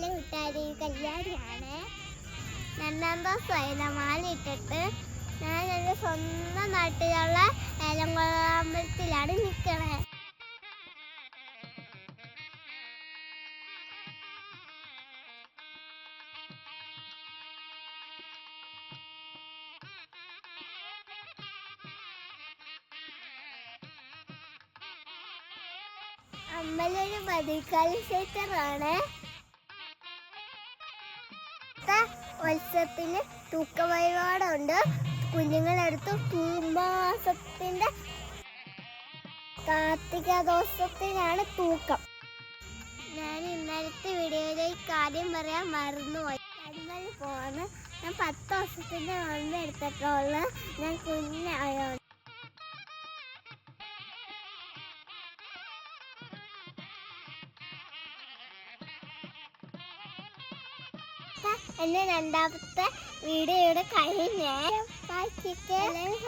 വീട്ടിലെ കൂട്ടുകാരി കല്യാണിയാണ്. രണ്ടാം ദിവസമായി മാല ഇട്ടിട്ട് ഞാൻ എന്റെ സ്വന്തം നാട്ടിലുള്ള ഏലംകുളത്തിലാണ് നിൽക്കണേ അമ്പലൊരു പതിക്കാലി ക്ഷേത്രമാണ്. ഉത്സവത്തിന് തൂക്ക വഴിപാടുണ്ട് കുഞ്ഞുങ്ങളെടുത്ത് കുംഭമാസത്തിന്റെ കാർത്തിക ദിവസത്തിനാണ് തൂക്കം. ഞാൻ ഇന്നലത്തെ വീഡിയോയിലേക്ക് കാര്യം പറയാൻ മറന്നുപോയി. പോവാണ് ഞാൻ പത്ത് ദിവസത്തിന്റെ മുൻപ് എടുത്തിട്ടുള്ള ഞാൻ കുഞ്ഞായോണ്ട് എന്റെ രണ്ടാമത്തെ വീഡിയോയുടെ കഴിഞ്ഞേ സബ്സ്ക്രൈബ്